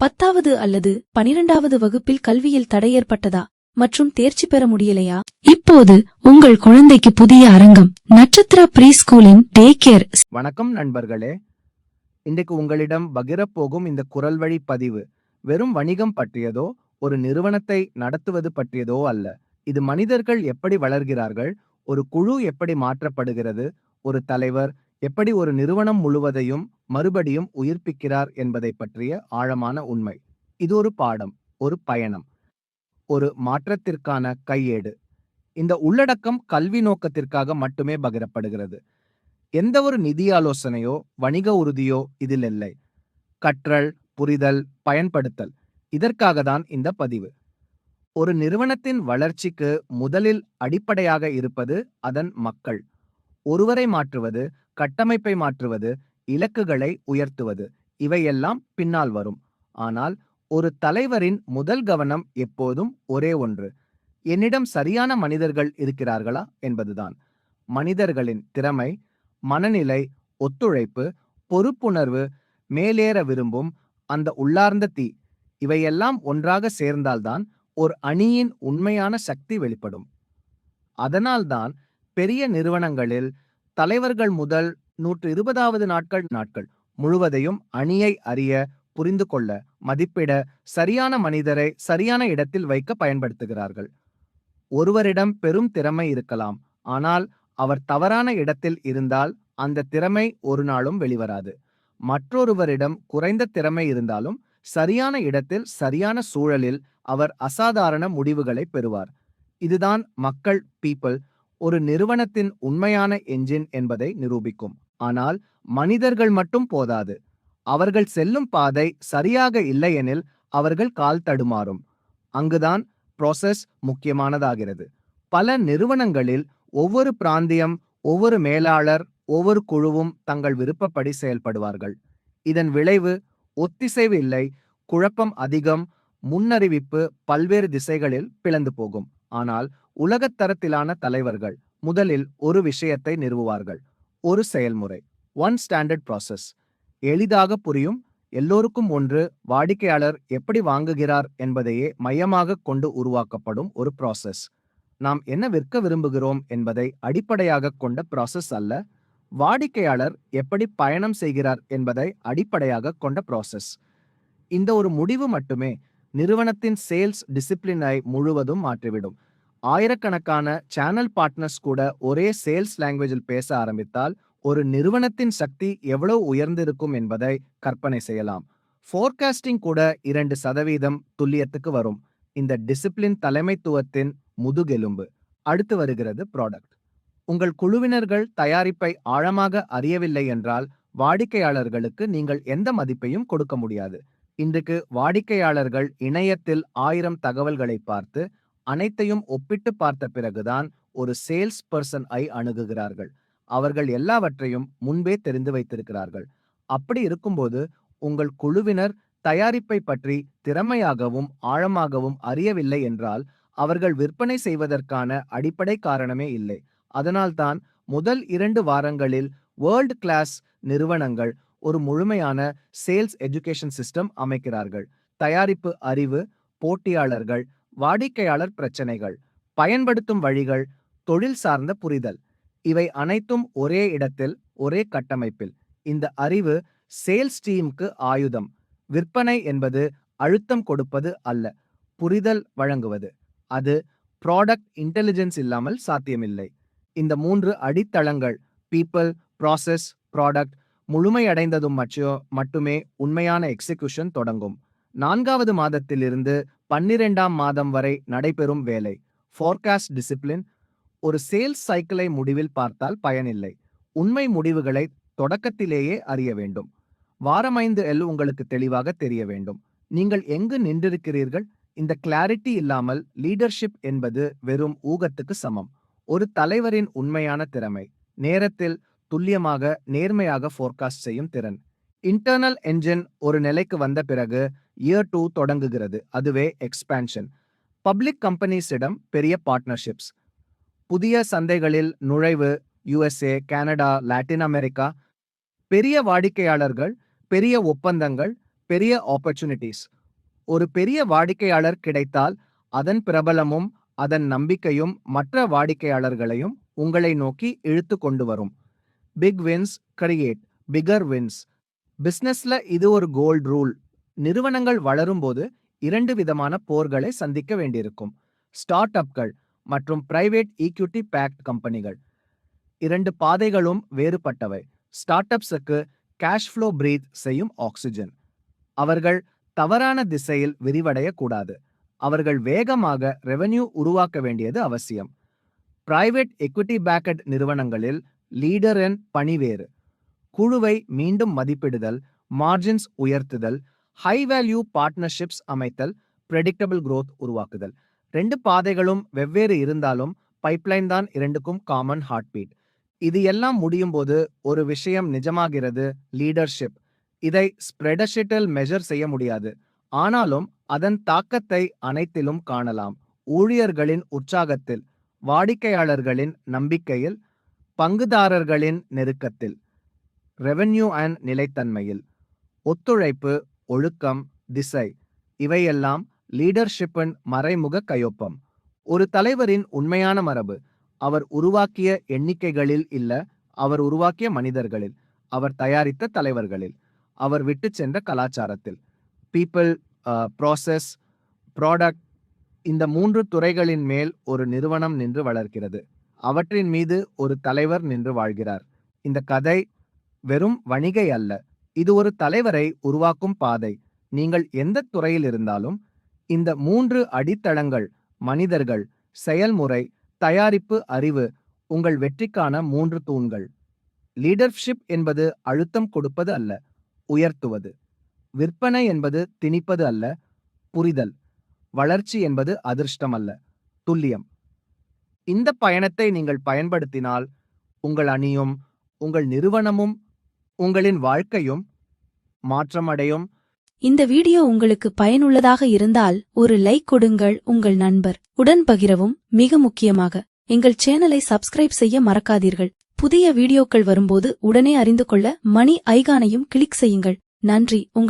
பத்தாவது அல்லது பனிரெண்டாவது வகுப்பில் கல்வியில் தடை ஏற்பட்டதா? மற்றும் தேர்ச்சி பெற முடியலையா? இப்போது உங்கள் குழந்தைக்கு புதிய அரங்கம் நட்சத்திர ப்ரீ ஸ்கூலின் டே கேர் வணக்கம் நண்பர்களே. இன்றைக்கு உங்களிடம் பகிரப்போகும் இந்த குரல் வழி பதிவு வெறும் வணிகம் பற்றியதோ ஒரு நிறுவனத்தை நடத்துவது பற்றியதோ அல்ல. இது மனிதர்கள் எப்படி வளர்கிறார்கள் ஒரு குழு எப்படி மாற்றப்படுகிறது ஒரு தலைவர் எப்படி ஒரு நிறுவனம் முழுவதையும் மறுபடியும் உயிர்ப்பிக்கிறார் என்பதை பற்றிய ஆழமான உண்மை. இது ஒரு பாடம் ஒரு பயணம் ஒரு மாற்றத்திற்கான கையேடு. இந்த உள்ளடக்கம் கல்வி நோக்கத்திற்காக மட்டுமே பகிரப்படுகிறது. எந்த ஒரு நிதி ஆலோசனையோ வணிக உறுதியோ இதில் இல்லை. கற்றல் புரிதல் பயன்படுத்தல் இதற்காக தான் இந்த பதிவு. ஒரு நிறுவனத்தின் வளர்ச்சிக்கு முதலில் அடிப்படையாக இருப்பது அதன் மக்கள். ஒருவரை மாற்றுவது கட்டமைப்பை மாற்றுவது இலக்குகளை உயர்த்துவது இவையெல்லாம் பின்னால் வரும். ஆனால் ஒரு தலைவரின் முதல் கவனம் எப்போதும் ஒரே ஒன்று. என்னிடம் சரியான மனிதர்கள் இருக்கிறார்களா என்பதுதான். மனிதர்களின் திறமை மனநிலை ஒத்துழைப்பு பொறுப்புணர்வு மேலேற விரும்பும் அந்த உள்ளார்ந்த தீ இவையெல்லாம் ஒன்றாக சேர்ந்தால்தான் ஒரு அணியின் உண்மையான சக்தி வெளிப்படும். அதனால்தான் பெரிய நிறுவனங்களில் தலைவர்கள் முதல் நூற்று இருபதாவது நாட்கள் நாட்கள் முழுவதையும் அணியை அறிய புரிந்து கொள்ள மதிப்பிட சரியான மனிதரை சரியான இடத்தில் வைக்க பயன்படுத்துகிறார்கள். ஒருவரிடம் பெரும் திறமை இருக்கலாம். ஆனால் அவர் தவறான இடத்தில் இருந்தால் அந்த திறமை ஒரு நாளும் வெளிவராது. மற்றொருவரிடம் குறைந்த திறமை இருந்தாலும் சரியான இடத்தில் சரியான சூழலில் அவர் அசாதாரண முடிவுகளை பெறுவார். இதுதான் மக்கள் பீப்பிள் ஒரு நிறுவனத்தின் உண்மையான என்ஜின் என்பதை நிரூபிக்கும். ஆனால் மனிதர்கள் மட்டும் போதாது. அவர்கள் செல்லும் பாதை சரியாக இல்லையெனில் அவர்கள் கால் தடுமாறும். அங்குதான் ப்ராசஸ் முக்கியமானதாகிறது. பல நிறுவனங்களில் ஒவ்வொரு பிராந்தியம் ஒவ்வொரு மேலாளர் ஒவ்வொரு குழுவும் தங்கள் விருப்பப்படி செயல்படுவார்கள். இதன் விளைவு ஒத்திசைவு இல்லை குழப்பம் அதிகம் முன்னறிவிப்பு பல்வேறு திசைகளில் பிளந்து போகும். ஆனால் உலகத்தரத்திலான தலைவர்கள் முதலில் ஒரு விஷயத்தை நிறுவுவார்கள். ஒரு செயல்முறை. ஒன் ஸ்டாண்டர்ட் ப்ராசஸ் எளிதாக புரியும். எல்லோருக்கும் ஒன்று. வாடிக்கையாளர் எப்படி வாங்குகிறார் என்பதையே மையமாக கொண்டு உருவாக்கப்படும் ஒரு ப்ராசஸ் நாம் என்ன விற்க விரும்புகிறோம் என்பதை அடிப்படையாக கொண்ட ப்ராசஸ் அல்ல. வாடிக்கையாளர் எப்படி பயணம் செய்கிறார் என்பதை அடிப்படையாக கொண்ட ப்ராசஸ் இந்த ஒரு முடிவு மட்டுமே நிறுவனத்தின் சேல்ஸ் டிசிப்ளினை முழுவதும் மாற்றிவிடும். ஆயிரக்கணக்கான சேனல் பார்ட்னர்ஸ் கூட ஒரே சேல்ஸ் லாங்குவேஜில் பேச ஆரம்பித்தால் ஒரு நிறுவனத்தின் சக்தி எவ்வளவு உயர்ந்திருக்கும் என்பதை கற்பனை செய்யலாம். ஃபோர்காஸ்டிங் கூட இரண்டு சதவீதம் துல்லியத்துக்கு வரும். இந்த டிசிப்ளின் தலைமைத்துவத்தின் முதுகெலும்பு. அடுத்து வருகிறது ப்ராடக்ட் உங்கள் குழுவினர்கள் தயாரிப்பை ஆழமாக அறியவில்லை என்றால் வாடிக்கையாளர்களுக்கு நீங்கள் எந்த மதிப்பையும் கொடுக்க முடியாது. இன்றைக்கு வாடிக்கையாளர்கள் இணையத்தில் ஆயிரம் தகவல்களை பார்த்து அனைத்தையும் ஒப்பிட்டு பார்த்த பிறகுதான் ஒரு சேல்ஸ் பர்சன் ஐ அணுகுகிறார்கள். அவர்கள் எல்லாவற்றையும் முன்பே தெரிந்து வைத்திருக்கிறார்கள். அப்படி இருக்கும்போது உங்கள் குழுவினர் தயாரிப்பை பற்றி திறமையாகவும் ஆழமாகவும் அறியவில்லை என்றால் அவர்கள் விற்பனை செய்வதற்கான அடிப்படை காரணமே இல்லை. அதனால்தான் முதல் இரண்டு வாரங்களில் வேர்ல்ட் கிளாஸ் நிறுவனங்கள் ஒரு முழுமையான சேல்ஸ் எஜுகேஷன் சிஸ்டம் அமைக்கிறார்கள். தயாரிப்பு அறிவு போட்டியாளர்கள் வாடிக்கையாளர் பிரச்சனைகள் பயன்படுத்தும் வழிகள் தொழில் சார்ந்த புரிதல். இவை அனைத்தும் ஒரே இடத்தில் ஒரே கட்டமைப்பில். இந்த அறிவு சேல்ஸ் டீமுக்கு ஆயுதம். விற்பனை என்பது அழுத்தம் கொடுப்பது அல்ல புரிதல் வழங்குவது. அது ப்ராடக்ட் இன்டெலிஜென்ஸ் இல்லாமல் சாத்தியமில்லை. இந்த மூன்று அடித்தளங்கள் பீப்பிள் ப்ராசஸ் ப்ராடக்ட் முழுமையடைந்ததும் மற்றும் மட்டுமே உண்மையான எக்ஸிகியூஷன் தொடங்கும். நான்காவது மாதத்திலிருந்து பன்னிரெண்டாம் மாதம் வரை நடைபெறும் வேலை. ஃபோர்காஸ்ட் டிசிப்ளின் ஒரு சேல்ஸ் சைக்கிளை முடிவில் பார்த்தால் பயனில்லை. உண்மை முடிவுகளை தொடக்கத்திலேயே அறிய வேண்டும். வாரம் ஐந்து எல் உங்களுக்கு தெளிவாக தெரிய வேண்டும். நீங்கள் எங்கு நின்றிருக்கிறீர்கள்? இந்த கிளாரிட்டி இல்லாமல் லீடர்ஷிப் என்பது வெறும் ஊகத்துக்கு சமம். ஒரு தலைவரின் உண்மையான திறமை. நேரத்தில் துல்லியமாக நேர்மையாக ஃபோர்காஸ்ட் செய்யும் திறன். இன்டர்னல் என்ஜின் ஒரு நிலைக்கு வந்த பிறகு இயர் டூ தொடங்குகிறது. அதுவே எக்ஸ்பான்ஷன் பப்ளிக் கம்பெனிஸிடம் பெரிய பார்ட்னர்ஷிப்ஸ் புதிய சந்தைகளில் நுழைவு யுஎஸ்ஏ கனடா லாட்டின் அமெரிக்கா பெரிய வாடிக்கையாளர்கள் பெரிய ஒப்பந்தங்கள் பெரிய ஆப்பர்ச்சுனிட்டிஸ் ஒரு பெரிய வாடிக்கையாளர் கிடைத்தால் அதன் பிரபலமும் அதன் நம்பிக்கையும் மற்ற வாடிக்கையாளர்களையும் உங்களை நோக்கி இழுத்து கொண்டு வரும். Big wins create bigger wins பிசினஸ்ல இது ஒரு கோல்ட் ரூல் நிறுவனங்கள் வளரும்போது இரண்டு விதமான போர்களை சந்திக்க வேண்டியிருக்கும். ஸ்டார்ட் அப்கள் மற்றும் பிரைவேட் ஈக்விட்டி பேக்ட் கம்பெனிகள். இரண்டு பாதைகளும் வேறுபட்டவை. ஸ்டார்ட் அப்ஸுக்கு கேஷ் ஃப்ளோ பிரீத் செய்யும் ஆக்சிஜன். அவர்கள் தவறான திசையில் விரிவடையக்கூடாது அவர்கள் வேகமாக ரெவென்யூ உருவாக்க வேண்டியது அவசியம். பிரைவேட் எக்விட்டி பேக்கட் நிறுவனங்களில் லீடர் பணி வேறு. குழுவை மீண்டும் மதிப்பிடுதல் மார்ஜின்ஸ் உயர்த்துதல் ஹை வேல்யூ பார்ட்னர்ஷிப்ஸ் அமைத்தல் ப்ரெடிக்டபிள் க்ரோத் உருவாக்குதல். ரெண்டு பாதைகளும் வெவ்வேறு இருந்தாலும் பைப்லைன் தான் இரண்டுக்கும் காமன் ஹார்ட் பீட் இது எல்லாம் முடியும் போது ஒரு விஷயம் நிஜமாகிறது லீடர்ஷிப் இதை ஸ்ப்ரெடஷீட்டில் மெஷர் செய்ய முடியாது. ஆனாலும் அதன் தாக்கத்தை அனைத்திலும் காணலாம். ஊழியர்களின் உற்சாகத்தில் வாடிக்கையாளர்களின் நம்பிக்கையில் பங்குதாரர்களின் நெருக்கத்தில் ரெவென்யூ அண்ட் நிலைத்தன்மையில். ஒத்துழைப்பு ஒழுக்கம் திசை இவையெல்லாம் லீடர்ஷிப்பின் மறைமுக கையொப்பம். ஒரு தலைவரின் உண்மையான மரபு அவர் உருவாக்கிய எண்ணிக்கைகளில் இல்ல அவர் உருவாக்கிய மனிதர்களில் அவர் தயாரித்த தலைவர்களில் அவர் விட்டுச் சென்ற கலாச்சாரத்தில். பீப்பிள் ப்ராசஸ் ப்ராடக்ட் இந்த மூன்று துறைகளின் மேல் ஒரு நிறுவனம் நின்று வளர்க்கிறது அவற்றின் மீது ஒரு தலைவர் நின்று வாழ்கிறார். இந்த கதை வெறும் வணிகை அல்ல இது ஒரு தலைவரை உருவாக்கும் பாதை. நீங்கள் எந்த துறையில் இருந்தாலும் இந்த மூன்று அடித்தளங்கள் மனிதர்கள் செயல்முறை தயாரிப்பு அறிவு உங்கள் வெற்றிக்கான மூன்று தூண்கள். லீடர்ஷிப் என்பது அழுத்தம் கொடுப்பது அல்ல உயர்த்துவது. விற்பனை என்பது திணிப்பது அல்ல புரிதல். வளர்ச்சி என்பது அதிர்ஷ்டம் அல்ல துல்லியம். இந்த பயணத்தை நீங்கள் பயன்படுத்தினால் உங்கள் அணியும் உங்கள் நிறுவனமும் உங்களின் வாழ்க்கையும் மாற்றமடையும். இந்த வீடியோ உங்களுக்கு பயனுள்ளதாக இருந்தால் ஒரு லைக் கொடுங்கள் உங்கள் நண்பர். உடன் பகிரவும் மிக முக்கியமாக எங்கள் சேனலை சப்ஸ்கிரைப் செய்ய மறக்காதீர்கள். புதிய வீடியோக்கள் வரும்போது உடனே அறிந்து கொள்ள மணி ஐகானையும் கிளிக் செய்யுங்கள். நன்றி உங்கள்